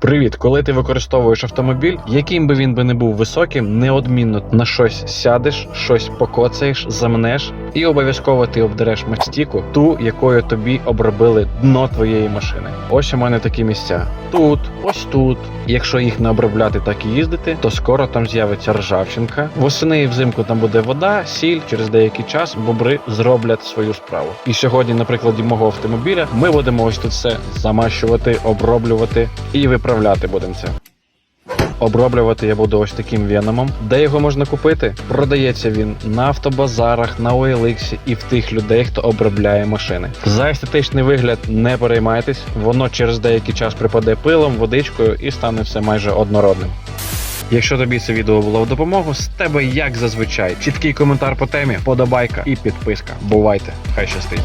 Привіт, коли ти використовуєш автомобіль, яким би він би не був високим, неодмінно на щось сядеш, щось покоцаєш, замнеш, і обов'язково ти обдереш мастіку, ту, якою тобі обробили дно твоєї машини. Ось у мене такі місця. Тут, ось тут. Якщо їх не обробляти так і їздити, то скоро там з'явиться ржавчинка. Восени і взимку там буде вода, сіль. Через деякий час бобри зроблять свою справу. І сьогодні, на прикладі мого автомобіля, ми будемо ось тут все замащувати, оброблювати і виправляти будемо це. Оброблювати я буду ось таким веномом. Де його можна купити? Продається він на автобазарах, на OLX і в тих людей, хто обробляє машини. За естетичний вигляд не переймайтесь, воно через деякий час припаде пилом, водичкою і стане все майже однородним. Якщо тобі це відео було в допомогу, з тебе як зазвичай чіткий коментар по темі, подобайка і підписка. Бувайте, хай щастить.